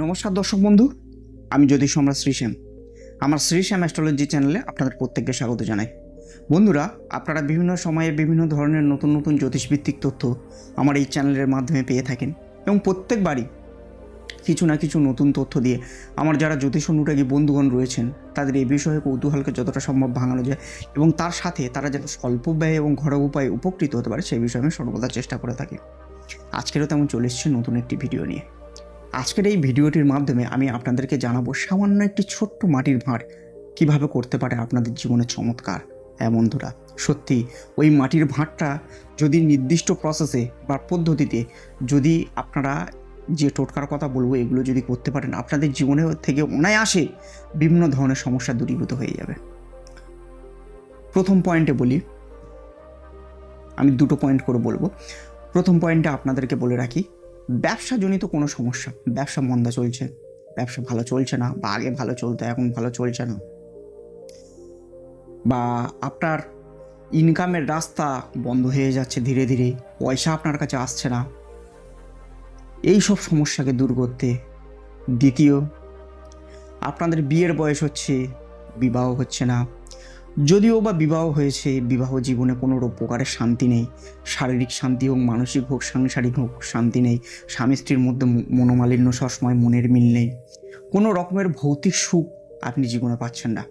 নমস্কার দর্শক বন্ধু, আমি জ্যোতিষ সম্রাট শ্রীশ্যাম আমার শ্রীশ্যাম অ্যাস্ট্রোলজি চ্যানেলে আপনাদের প্রত্যেককে স্বাগত জানাই। বন্ধুরা, আপনারা বিভিন্ন সময়ে বিভিন্ন ধরনের নতুন নতুন জ্যোতিষভিত্তিক তথ্য আমার এই চ্যানেলের মাধ্যমে পেয়ে থাকেন এবং প্রত্যেকবারই কিছু না কিছু নতুন তথ্য দিয়ে আমার যারা জ্যোতিষ অনুরাগী বন্ধুগণ রয়েছেন, তাদের এই বিষয়ে কৌতূহলকে যতটা সম্ভব ভাঙানো যায় এবং তার সাথে তারা যেন স্বল্প ব্যয় এবং ঘরোয়া উপায়ে উপকৃত হতে পারে, সেই বিষয়ে আমি সর্বদা চেষ্টা করে থাকি। আজকেরও তেমন চলে এসেছে নতুন একটি ভিডিও নিয়ে। আজকের এই ভিডিওটির মাধ্যমে আমি আপনাদেরকে জানাব সামান্য একটি ছোট্ট মাটির ভাঁড় কীভাবে করতে পারে আপনাদের জীবনে চমৎকার। হ্যাঁ বন্ধুরা, সত্যি, ওই মাটির ভাঁড়টা যদি নির্দিষ্ট প্রসেসে বা পদ্ধতিতে যদি আপনারা যে টোটকার কথা বলব, এগুলো যদি করতে পারেন, আপনাদের জীবনে থেকে অনায়াসে বিভিন্ন ধরনের সমস্যা দূরীভূত হয়ে যাবে। প্রথম পয়েন্টে বলি, আমি দুটো পয়েন্ট করে বলব। প্রথম পয়েন্টে আপনাদেরকে বলে রাখি ব্যবসাজনিত কোনো সমস্যা। ব্যবসা মন্দা চলছে। ব্যবসা ভালো চলছে না বা আগে ভালো চলতো, এখন ভালো চলছে না। বা আপনার ইনকামের রাস্তা বন্ধ হয়ে যাচ্ছে ধীরে ধীরে, পয়সা আপনার কাছে আসছে না। এই সব সমস্যাকে দূর করতে। দ্বিতীয়, আপনাদের বিয়ের বয়স হচ্ছে, বিবাহ হচ্ছে না। যদিও বা বিবাহ হয়েছে, বিবাহ জীবনে কোনো প্রকারের শান্তি নেই। শারীরিক শান্তি হোক মানসিক হোক, সাংসারিক হোক, শান্তি নেই। স্বামী স্ত্রীর মধ্যে মনোমালিন্য সবসময় মনের মিল নেই। কোনো রকমের ভৌতিক সুখ আপনি জীবনে পাচ্ছেন না।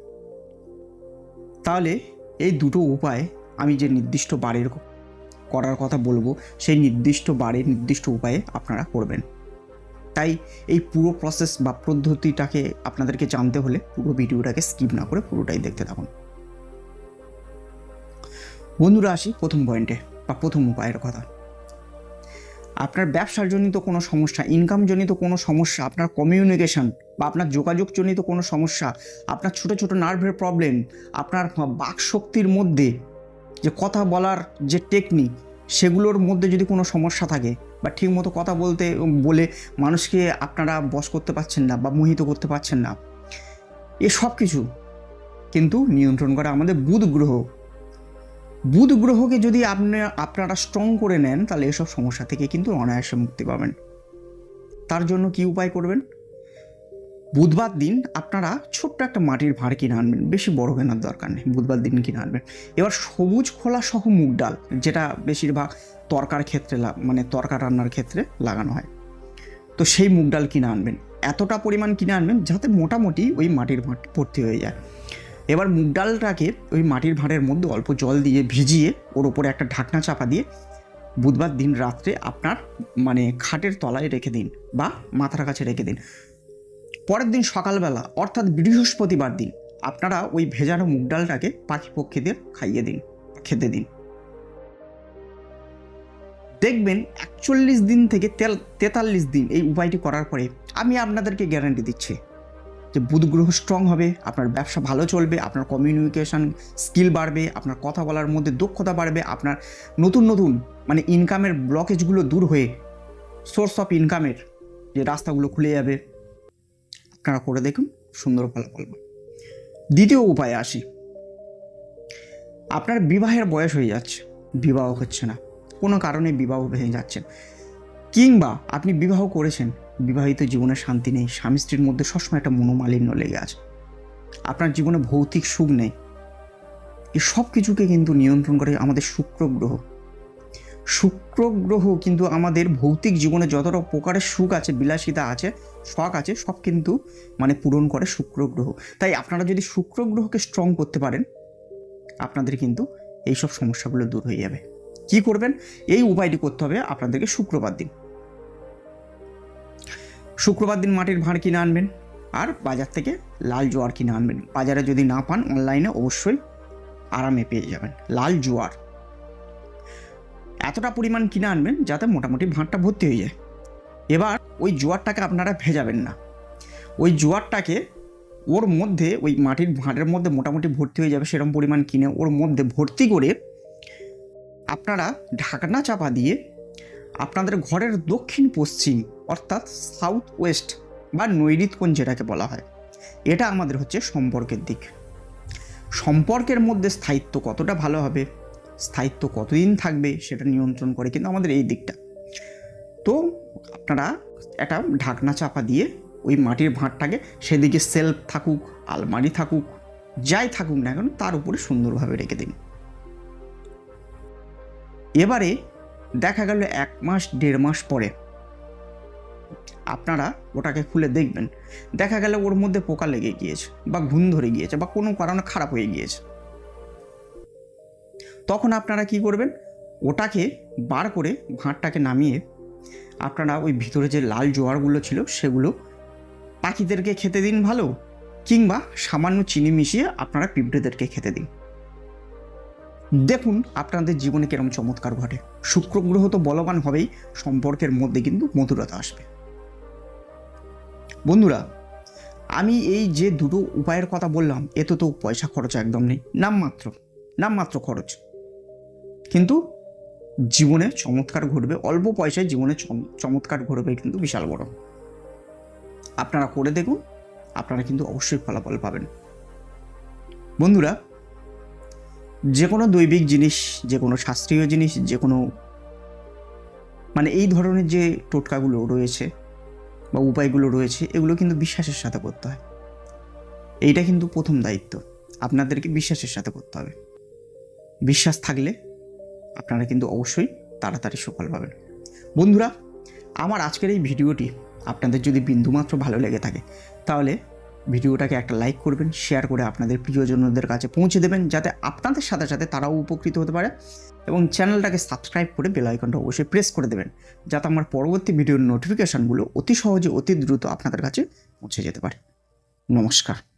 তাহলে এই দুটো উপায় আমি যে নির্দিষ্ট বারের ক- করার কথা বলব, সেই নির্দিষ্ট বারের নির্দিষ্ট উপায়ে আপনারা করবেন। তাই এই পুরো প্রসেস বা পদ্ধতিটাকে আপনাদেরকে জানতে হলে পুরো ভিডিওটাকে স্কিপ না করে পুরোটাই দেখতে থাকুন। বন্ধুরা, আসি প্রথম পয়েন্টে বা প্রথম উপায়ের কথা। আপনার ব্যবসার জনিত কোনো সমস্যা ইনকাম জনিত কোনো সমস্যা, আপনার কমিউনিকেশন বা আপনার যোগাযোগ জনিত কোনো সমস্যা, আপনার ছোট ছোট নার্ভের প্রবলেম আপনার বাক শক্তির মধ্যে যে কথা বলার যে টেকনিক সেগুলোর মধ্যে যদি কোনো সমস্যা থাকে বা ঠিকমতো কথা বলতে, বলে মানুষকে আপনারা বশ করতে পারছেন না বা মোহিত করতে পারছেন না, এ সব কিছু কিন্তু নিয়ন্ত্রণ করা আমাদের বুধ গ্রহ। বুধ গ্রহকে যদি আপনি, আপনারা স্ট্রং করে নেন, তাহলে এসব সমস্যা থেকে কিন্তু অনায়াসে মুক্তি পাবেন। তার জন্য কি উপায় করবেন? বুধবার দিন আপনারা ছোট্ট একটা মাটির ভাঁড় কিনে আনবেন। বেশি বড় কেনার দরকার নেই, বুধবার দিন কিনে আনবেন। এবার সবুজ খোলা সহ মুগ ডাল, যেটা বেশিরভাগ তরকার ক্ষেত্রে মানে তরকা রান্নার ক্ষেত্রে লাগানো হয়। তো সেই মুগ ডাল কিনে আনবেন। এতটা পরিমাণ কিনে আনবেন যাতে মোটামুটি ওই মাটির ভাঁড় ভর্তি হয়ে যায়। এবার মুগ ডালটাকে ওই মাটির ভাঁড়ের মধ্যে অল্প জল দিয়ে ভিজিয়ে ওর ওপরে একটা ঢাকনা চাপা দিয়ে বুধবার দিন রাত্রে আপনার মানে খাটের তলায় রেখে দিন বা মাথার কাছে রেখে দিন। পরের দিন সকালবেলা, অর্থাৎ বৃহস্পতিবার দিন, আপনারা ওই ভেজানো মুগ ডালটাকে পাখি পক্ষীদের খাইয়ে দিন, খেতে দিন। দেখবেন একচল্লিশ দিন থেকে তেল তেতাল্লিশ দিন এই উপায়টি করার পরে আমি আপনাদেরকে গ্যারান্টি দিচ্ছি। যে বুধ গ্রহ স্ট্রং হবে, আপনার ব্যবসা ভালো চলবে, আপনার কমিউনিকেশান স্কিল বাড়বে, আপনার কথা বলার মধ্যে দক্ষতা বাড়বে, আপনার নতুন নতুন মানে ইনকামের ব্লকেজগুলো দূর হয়ে সোর্স অফ ইনকামের যে রাস্তাগুলো খুলে যাবে। আপনারা করে দেখুন, সুন্দর ফলাফল। দ্বিতীয় উপায়ে আসি। আপনার বিবাহের বয়স হয়ে যাচ্ছে, বিবাহ হচ্ছে না, কোনো কারণে বিবাহ ভেঙে যাচ্ছেন কিংবা আপনি বিবাহ করেছেন বিবাহিত জীবনে শান্তি নেই, স্বামী স্ত্রীর মধ্যে সবসময় একটা মনোমালিন্য লেগে আছে। আপনার জীবনে ভৌতিক সুখ নেই। এই সব কিছুকে কিন্তু নিয়ন্ত্রণ করে আমাদের শুক্র গ্রহ শুক্র গ্রহ কিন্তু আমাদের ভৌতিক জীবনে যতটা প্রকারের সুখ আছে, বিলাসিতা আছে, শখ আছে, সব কিন্তু মানে পূরণ করে শুক্র গ্রহ তাই আপনারা যদি শুক্র গ্রহকে স্ট্রং করতে পারেন, আপনাদের কিন্তু এইসব সমস্যাগুলো দূর হয়ে যাবে। কি করবেন? এই উপায়টি করতে হবে আপনাদেরকে শুক্রবার দিন। শুক্রবার দিন মাটির ভাঁড় কিনে আনবেন আর বাজার থেকে লাল জোয়ার কিনে আনবেন। বাজারে যদি না পান অনলাইনে অবশ্যই আরামে পেয়ে যাবেন লাল জোয়ার। এতটা পরিমাণ কিনে আনবেন যাতে মোটামুটি ভাঁড়টা ভর্তি হয়ে যায়। এবার ওই জোয়ারটাকে আপনারা ভেজাবেন না। ওই জোয়ারটাকে ওর মধ্যে, ওই মাটির ভাঁড়ের মধ্যে মোটামুটি ভর্তি হয়ে যাবে সেরকম পরিমাণ কিনে ওর মধ্যে ভর্তি করে আপনারা ঢাকনা চাপা দিয়ে আপনাদের ঘরের দক্ষিণ পশ্চিম, অর্থাৎ সাউথ ওয়েস্ট বা নৈরিত যেটাকে বলা হয়, এটা আমাদের হচ্ছে সম্পর্কের দিক। সম্পর্কের মধ্যে স্থায়িত্ব কতটা ভালো হবে, স্থায়িত্ব কতদিন থাকবে সেটা নিয়ন্ত্রণ করে কিন্তু আমাদের এই দিকটা। তো আপনারা একটা ঢাকনা চাপা দিয়ে ওই মাটির ভাঁড়টাকে সেদিকে সেলফ থাকুক, আলমারি থাকুক, যাই থাকুক না কেন, তার উপরে সুন্দরভাবে রেখে দিন। এবারে দেখা গেল এক মাস, দেড় মাস পরে। আপনারা ওটাকে খুলে দেখবেন। দেখা গেল ওর মধ্যে পোকা লেগে গিয়েছে বা ঘুম ধরে গিয়েছে বা কোনো কারণে খারাপ হয়ে গিয়েছে। তখন আপনারা কি করবেন? ওটাকে বার করে ভাঁড়টাকে নামিয়ে আপনারা ওই ভিতরে যে লাল জোয়ারগুলো ছিল সেগুলো পাখিদেরকে খেতে দিন ভালো, কিংবা সামান্য চিনি মিশিয়ে আপনারা পিঁপড়েদেরকে খেতে দিন। দেখুন আপনাদের জীবনে কেরম চমৎকার ঘটে। শুক্র গ্রহ তো বলবান হবেই, সম্পর্কের মধ্যে কিন্তু মধুরতা আসবে। বন্ধুরা, আমি এই যে দুটো উপায়ের কথা বললাম, এতে তো পয়সা খরচ একদম নেই, নামমাত্র নামমাত্র খরচ। কিন্তু জীবনে চমৎকার ঘটবে, অল্প পয়সায় জীবনে চমৎকার ঘটবে কিন্তু বিশাল বড়। আপনারা করে দেখুন, আপনারা কিন্তু অবশ্যই ফলাফল পাবেন। বন্ধুরা যে কোনো দৈবিক জিনিস যে কোনো শাস্ত্রীয় জিনিস যে কোনো মানে এই ধরনের যে টোটকাগুলো রয়েছে বা উপায়গুলো রয়েছে, এগুলো কিন্তু বিশ্বাসের সাথে করতে হয়। এইটা কিন্তু প্রথম দায়িত্ব। আপনাদেরকে বিশ্বাসের সাথে করতে হবে। বিশ্বাস থাকলে আপনারা কিন্তু অবশ্যই তাড়াতাড়ি সুফল পাবেন। বন্ধুরা, আমার আজকের এই ভিডিওটি আপনাদের যদি বিন্দুমাত্র ভালো লেগে থাকে, তাহলে ভিডিওটাকে একটা লাইক করবেন শেয়ার করে আপনাদের প্রিয়জনদের কাছে পৌঁছে দেবেন, যাতে আপনাদের সাথে সাথে তারাও উপকৃত হতে পারে। এবং চ্যানেলটাকে সাবস্ক্রাইব করে বেল আইকনটা অবশ্যই প্রেস করে দেবেন, যাতে আমার পরবর্তী ভিডিওর নোটিফিকেশানগুলো অতি সহজে, অতি দ্রুত আপনাদের কাছে পৌঁছে যেতে পারে। নমস্কার।